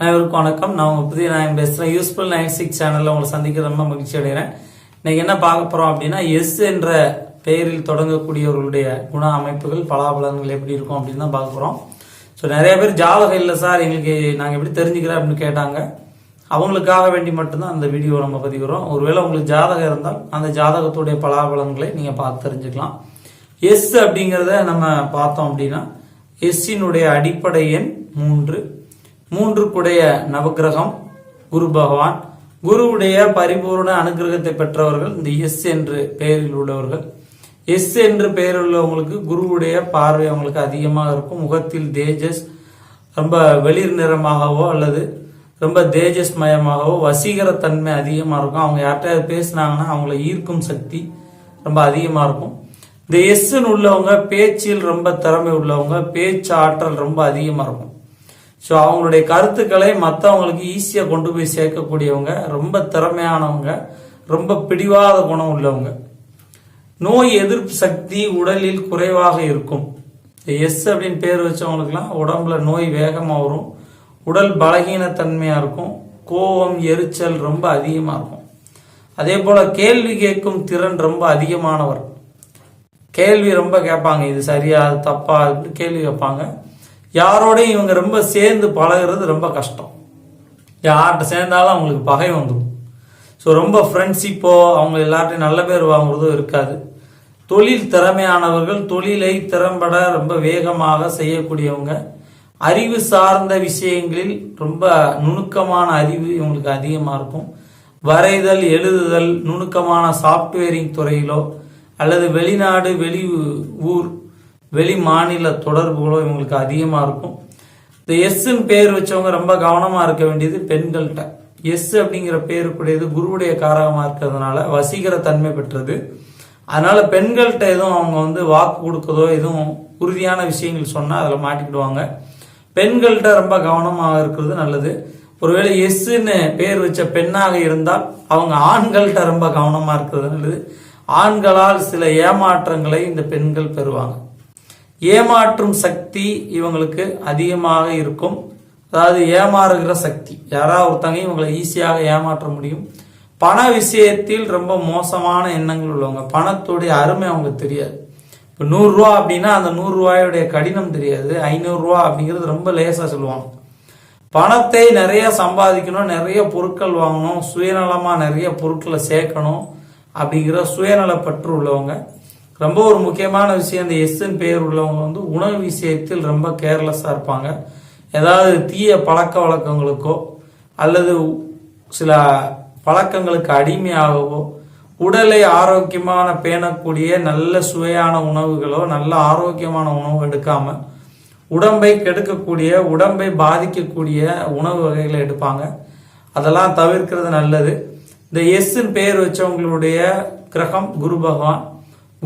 அனைவருக்கும் வணக்கம். நான் உங்க புதிய நான் பேசுறேன். யூஸ்ஃபுல் நைன் சிக்ஸ் சேனல்ல உங்களை சந்திக்க ரொம்ப மகிழ்ச்சி அடைகிறேன். இன்னைக்கு என்ன பார்க்க போறோம் அப்படின்னா எஸ் என்ற பெயரில் தொடங்கக்கூடியவர்களுடைய குண அமைப்புகள் பலாபலன்கள் எப்படி இருக்கும் அப்படின்னு தான் பார்க்க போறோம். ஸோ நிறைய பேர் ஜாதகம் இல்லை சார் எங்களுக்கு நாங்கள் எப்படி தெரிஞ்சுக்கிறோம் அப்படின்னு கேட்டாங்க. அவங்களுக்காக வேண்டி மட்டும்தான் அந்த வீடியோ நம்ம பதிவுறோம் ஒருவேளை உங்களுக்கு ஜாதகம் இருந்தால் அந்த ஜாதகத்துடைய பலாபலன்களை நீங்க பார்த்து தெரிஞ்சுக்கலாம். எஸ் அப்படிங்கிறத நம்ம பார்த்தோம் அப்படின்னா எஸ்ஸினுடைய அடிப்படை எண் மூன்று மூன்றுக்குடைய நவக்கிரகம் குரு பகவான். குருவுடைய பரிபூர்ண அனுகிரகத்தை பெற்றவர்கள் இந்த எஸ் என்று பெயரில் உள்ளவர்கள். எஸ் என்று பெயர் உள்ளவங்களுக்கு குருவுடைய பார்வை அவங்களுக்கு அதிகமாக இருக்கும். முகத்தில் தேஜஸ் ரொம்ப வெளிர் நிறமாகவோ அல்லது ரொம்ப தேஜஸ் மயமாகவோ வசீகர தன்மை அதிகமாக இருக்கும். அவங்க யார்கிட்ட பேசினாங்கன்னா அவங்கள ஈர்க்கும் சக்தி ரொம்ப அதிகமாக இருக்கும். இந்த எஸ்ன்னு உள்ளவங்க பேச்சில் ரொம்ப திறமை உள்ளவங்க பேச்சு ஆற்றல் ரொம்ப அதிகமாக இருக்கும். ஸோ அவங்களுடைய கருத்துக்களை மற்றவங்களுக்கு ஈஸியாக கொண்டு போய் சேர்க்கக்கூடியவங்க ரொம்ப திறமையானவங்க ரொம்ப பிடிவாத குணம் உள்ளவங்க. நோய் எதிர்ப்பு சக்தி உடலில் குறைவாக இருக்கும். எஸ் அப்படின்னு பேர் வச்சவங்களுக்குலாம் உடம்புல நோய் வேகமாக வரும். உடல் பலகீனத்தன்மையாக இருக்கும். கோபம் எரிச்சல் ரொம்ப அதிகமாக இருக்கும். அதே போல் கேள்வி கேட்கும் திறன் ரொம்ப அதிகமானவர். கேள்வி ரொம்ப கேட்பாங்க. இது சரியா தப்பா அப்படின்னு கேள்வி கேட்பாங்க. யாரோடையும் இவங்க ரொம்ப சேர்ந்து பழகுறது ரொம்ப கஷ்டம். யார்கிட்ட சேர்ந்தாலும் அவங்களுக்கு பகை வந்துடும் ஸோ ரொம்ப ஃப்ரெண்ட்ஷிப்போ அவங்க எல்லார்ட்டையும் நல்ல பேர் வாங்குறதோ இருக்காது. தொழில் திறமையானவர்கள் தொழிலை திறம்பட ரொம்ப வேகமாக செய்யக்கூடியவங்க. அறிவு சார்ந்த விஷயங்களில் ரொம்ப நுணுக்கமான அறிவு இவங்களுக்கு அதிகமாக இருக்கும். வரைதல் எழுதுதல் நுணுக்கமான சாஃப்ட்வேரிங் துறையிலோ அல்லது வெளிநாடு வெளி ஊர் வெளி மாநில தொடர்புகளோ இவங்களுக்கு அதிகமாக இருக்கும். இந்த எஸ்ன்னு பேர் வச்சவங்க ரொம்ப கவனமாக இருக்க வேண்டியது பெண்கள்கிட்ட. எஸ் அப்படிங்கிற பேருக்குடையது குருவுடைய காரகமாக இருக்கிறதுனால வசீகர தன்மை பெற்றது. அதனால பெண்கள்கிட்ட எதுவும் அவங்க வந்து வாக்கு கொடுக்கதோ எதுவும் உறுதியான விஷயங்கள் சொன்னால் அதில் மாட்டிக்கிடுவாங்க. பெண்கள்கிட்ட ரொம்ப கவனமாக இருக்கிறது நல்லது. ஒருவேளை எஸ்ன்னு பேர் வச்ச பெண்ணாக இருந்தால் அவங்க ஆண்கள்கிட்ட ரொம்ப கவனமாக இருக்கிறது நல்லது. ஆண்களால் சில ஏமாற்றங்களை இந்த பெண்கள் பெறுவாங்க. ஏமாற்றும் சக்தி இவங்களுக்கு அதிகமாக இருக்கும். அதாவது ஏமாறுகிற சக்தி. யாராவது ஒருத்தங்க இவங்களை ஈஸியாக ஏமாற்ற முடியும். பண விஷயத்தில் ரொம்ப மோசமான எண்ணங்கள் உள்ளவங்க. பணத்துடைய அருமை அவங்களுக்கு தெரியாது. இப்போ நூறுரூவா அப்படின்னா அந்த நூறுரூவாயுடைய கடினம் தெரியாது. ஐநூறுரூவா அப்படிங்கிறது ரொம்ப லேசாக சொல்லுவாங்க. பணத்தை நிறைய சம்பாதிக்கணும் நிறைய பொருட்கள் வாங்கணும் சுயநலமாக நிறைய பொருட்களை சேர்க்கணும் அப்படிங்கிற சுயநலப்பற்று உள்ளவங்க. ரொம்ப ஒரு முக்கியமான விஷயம் இந்த எஸ்என் பெயர் உள்ளவங்க வந்து உணவு விஷயத்தில் ரொம்ப கேர்லெஸ்ஸாக இருப்பாங்க. ஏதாவது தீய பழக்க வழக்கங்களுக்கோ அல்லது சில பழக்கங்களுக்கு அடிமையாகவோ உடலை ஆரோக்கியமான பேணக்கூடிய நல்ல சுவையான உணவுகளோ நல்ல ஆரோக்கியமான உணவு எடுக்காம உடம்பை கெடுக்கக்கூடிய உடம்பை பாதிக்கக்கூடிய உணவு வகைகளை எடுப்பாங்க. அதெல்லாம் தவிர்க்கிறது நல்லது. இந்த எஸ்ஸின் பெயர் வச்சவங்களுடைய கிரகம் குரு பகவான்.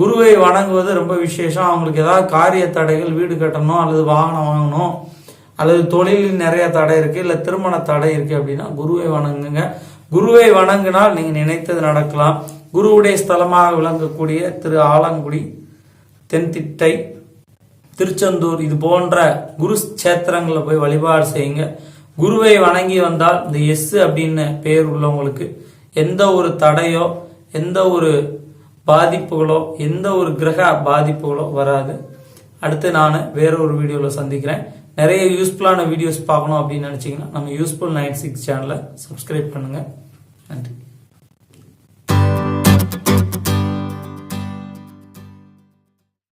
குருவை வணங்குவது ரொம்ப விசேஷம். அவங்களுக்கு ஏதாவது காரிய தடைகள் வீடு கட்டணும் அல்லது வாகனம் வாங்கணும் அல்லது தொழிலில் நிறைய தடை இருக்குது இல்லை திருமண தடை இருக்குது அப்படின்னா குருவை வணங்குங்க. குருவை வணங்கினால் நீங்கள் நினைத்தது நடக்கலாம். குருவுடைய ஸ்தலமாக விளங்கக்கூடிய திரு ஆலங்குடி தென்திட்டை திருச்செந்தூர் இது போன்ற குரு சேத்திரங்களில் போய் வழிபாடு செய்யுங்க. குருவை வணங்கி வந்தால் இந்த எஸ் அப்படின்னு பேர் உள்ளவங்களுக்கு எந்த ஒரு தடையோ எந்த ஒரு பாதிப்புகளோ எந்த ஒரு கிரக பாதிப்புகளோ வராது. அடுத்து நான் வேற ஒரு வீடியோவில் சந்திக்கிறேன். நிறைய யூஸ்ஃபுல்லான வீடியோஸ் பார்க்கணும் அப்படின்னு நினச்சிங்கன்னா நம்ம யூஸ்ஃபுல் நைன் சிக்ஸ் சேனலை சப்ஸ்கிரைப் பண்ணுங்கள் நன்றி.